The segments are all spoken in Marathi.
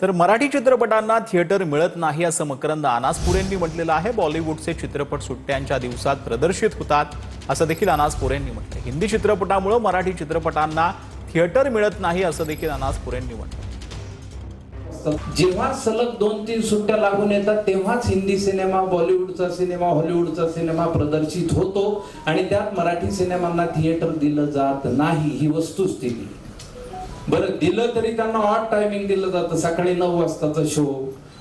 तर मराठी चित्रपटांना थिएटर मिळत नाही असं मकरंद अनासपुरेंनी म्हटलेलं आहे. बॉलिवूडचे चित्रपट सुट्ट्यांच्या दिवसात प्रदर्शित होतात असं देखील अनासपुरेंनी म्हटलं हिंदी चित्रपटामुळे मराठी चित्रपटांना थिएटर मिळत नाही असं देखील अनासपुरेंनी म्हटलं जेव्हा सलग दोन तीन सुट्ट्या लागून येतात तेव्हाच हिंदी सिनेमा बॉलिवूडचा सिनेमा हॉलिवूडचा सिनेमा प्रदर्शित होतो आणि त्यात मराठी सिनेमांना थिएटर दिलं जात नाही ही वस्तुस्थिती. बरं दिलं तरी त्यांना ऑट टायमिंग दिलं जातं. सकाळी नऊ वाजताचा शो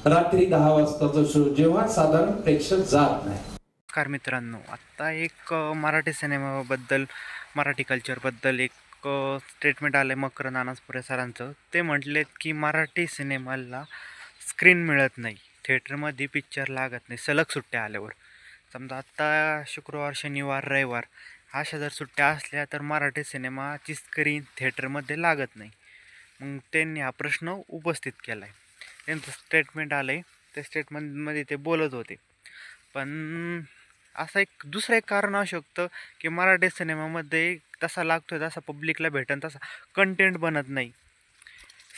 रात्री दहा वाजताचा शो जेव्हा साधारण प्रेक्षक जात नाही. नमस्कार मित्रांनो आत्ता एक मराठी सिनेमाबद्दल मराठी कल्चरबद्दल एक स्टेटमेंट आलं आहे मकर नानासपुरे सरांचं. ते म्हटलेत की मराठी सिनेमाला स्क्रीन मिळत नाही. थिएटरमध्ये पिक्चर लागत नाही. सलग सुट्ट्या आल्यावर. समजा आत्ता शुक्रवार शनिवार रविवार अशा जर सुट्ट्या असल्या तर मराठी सिनेमाची स्क्रीन थिएटरमध्ये लागत नाही. मग त्यांनी हा प्रश्न उपस्थित केला आहे त्यांचं स्टेटमेंट आलं आहे त्या स्टेटमेंटमध्ये ते बोलत होते. पण असं एक दुसरं एक कारण असू शकतं की मराठी सिनेमामध्ये तसा लागतोय तसा पब्लिकला भेटन तसा कंटेंट बनत नाही.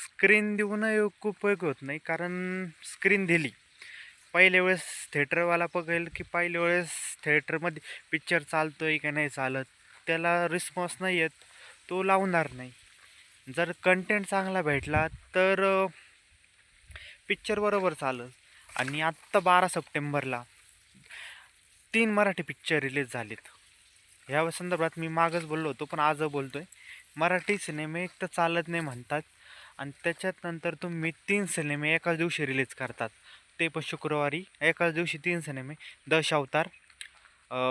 स्क्रीन देऊनही खूप उपयोग होत नाही. कारण स्क्रीन दिली. पहिल्या वेळेस थिएटरवाला बघेल की पहिल्या वेळेस थिएटरमध्ये पिक्चर चालतो आहे का नाही चालत? त्याला रिस्पॉन्स नाही येत. तो लावणार नाही. जर कंटेंट चांगला भेटला तर पिक्चर बरोबर चालत आणि आत्ता बारा सप्टेंबरला तीन मराठी पिक्चर रिलीज झालेत. ह्या संदर्भात मी मागच बोललो होतो पण आज आहे मराठी सिनेमे एक तर चालत नाही म्हणतात. आणि त्याच्यात नंतर तुम्ही तीन सिनेमे एकाच दिवशी रिलीज करतात. ते पण शुक्रवारी एकाच दिवशी तीन सिनेमे दश अवतार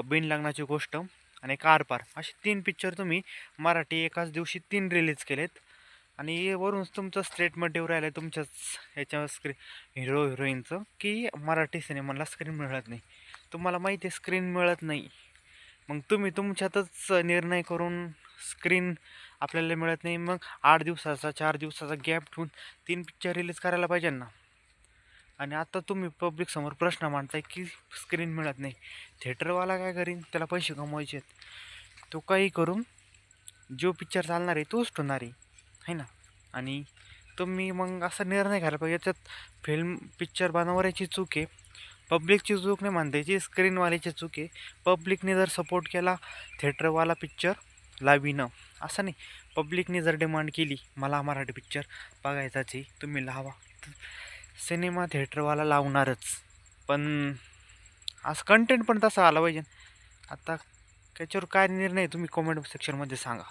बिन लग्नाची गोष्ट आणि कारपार असे तीन पिक्चर तुम्ही मराठी एकाच दिवशी तीन रिलीज केलेत. आणि वरूनच तुमचं स्टेटमेंट येऊ राहिलं तुमच्याच याच्यावर स्क्री हिरो हिरोईनचं की मराठी सिनेमाला स्क्रीन मिळत नाही. तुम्हाला माहिती आहे स्क्रीन मिळत नाही. मग तुम्ही तुमच्यातच निर्णय करून स्क्रीन आपल्याला मिळत नाही. मग आठ दिवसाचा चार दिवसाचा गॅप ठेवून तीन पिक्चर रिलीज करायला पाहिजे ना? आणि आता तुम्ही पब्लिक समोर प्रश्न मांडताय की स्क्रीन मिळत नाही. थिएटरवाला काय करीन? त्याला पैसे कमवायचे आहेत. तो काही करून जो पिक्चर चालणार आहे तोच ठेवणार आहे. है ना? आणि तुम्ही मग असा निर्णय घ्यायला पाहिजे. याच्यात फिल्म पिक्चर बनवण्याची चूक आहे. पब्लिकची चूक नाही मानतायची स्क्रीनवाल्याची चूक आहे. पब्लिकने जर सपोर्ट केला थिएटरवाला पिक्चर लावीनं. असं नाही. पब्लिकने जर डिमांड केली मला मराठी पिक्चर बघायचाच आहे तुम्ही लावा. सिनेमा थिएटरवाला लावणारच. पण असं कंटेंट पण तसं आला पाहिजे. आता त्याच्यावर काय निर्णय तुम्ही कॉमेंट सेक्शनमध्ये सांगा.